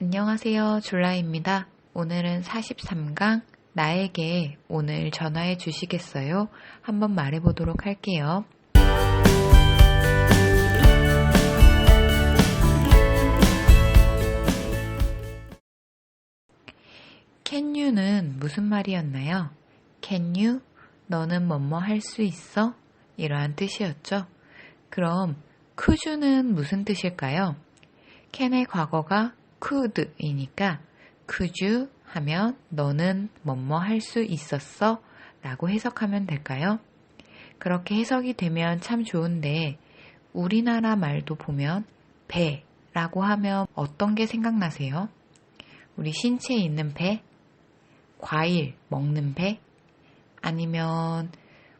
안녕하세요. 줄라입니다. 오늘은 43강 나에게 오늘 전화해 주시겠어요? 한번 말해 보도록 할게요. Can you는 무슨 말이었나요? You? 너는 뭐뭐 할 수 있어? 이러한 뜻이었죠. 그럼 you는 무슨 뜻일까요? can의 과거가 could이니까 could you 하면 너는 뭐뭐 할 수 있었어? 라고 해석하면 될까요? 그렇게 해석이 되면 참 좋은데 우리나라 말도 보면 배 라고 하면 어떤 게 생각나세요? 우리 신체에 있는 배? 과일 먹는 배? 아니면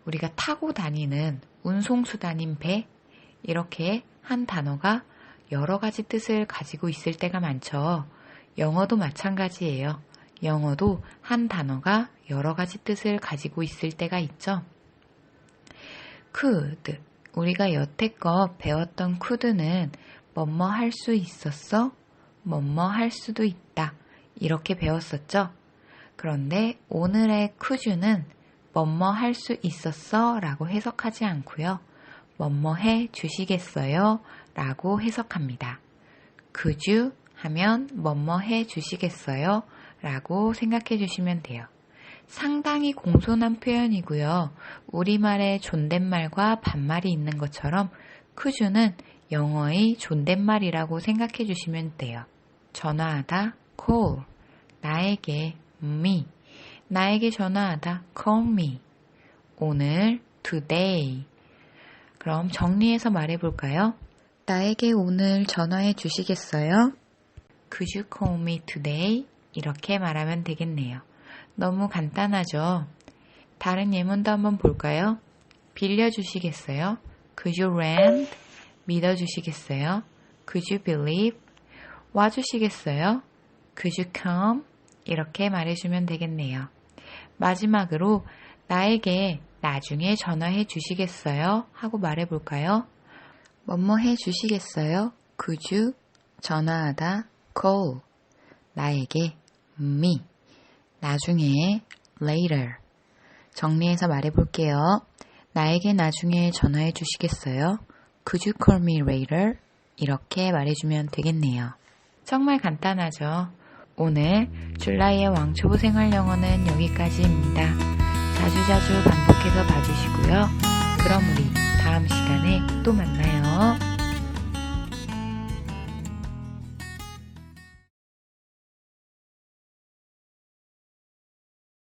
우리가 타고 다니는 운송수단인 배? 이렇게 한 단어가 여러 가지 뜻을 가지고 있을 때가 많죠. 영어도 마찬가지예요. 영어도 한 단어가 여러 가지 뜻을 가지고 있을 때가 있죠. could. 우리가 여태껏 배웠던 could는 뭐뭐 할 수 있었어? 뭐뭐 할 수도 있다. 이렇게 배웠었죠. 그런데 오늘의 could는 뭐뭐 할 수 있었어? 라고 해석하지 않고요. 뭐뭐 해 주시겠어요? 라고 해석합니다. could you 하면 뭐뭐 해 주시겠어요? 라고 생각해 주시면 돼요. 상당히 공손한 표현이고요. 우리말에 존댓말과 반말이 있는 것처럼 you는 영어의 존댓말이라고 생각해 주시면 돼요. 전화하다 call 나에게 me 나에게 전화하다 call me 오늘 today 그럼 정리해서 말해 볼까요? 나에게 오늘 전화해 주시겠어요? Could you call me today? 이렇게 말하면 되겠네요. 너무 간단하죠? 다른 예문도 한번 볼까요? 빌려주시겠어요? Could you rent? 믿어주시겠어요? Could you believe? 와주시겠어요? Could you come? 이렇게 말해주면 되겠네요. 마지막으로 나에게 나중에 전화해 주시겠어요? 하고 말해볼까요? 뭐뭐 해 주시겠어요? Could you? 전화하다 call 나에게 me 나중에 later 정리해서 말해 볼게요. 나에게 나중에 전화해 주시겠어요? Could you call me later? 이렇게 말해주면 되겠네요. 정말 간단하죠? 오늘 줄라이의 왕초보 생활 영어는 여기까지입니다. 자주자주 반복해서 봐주시고요. 그럼 우리 다음 시간에 또 만나요. な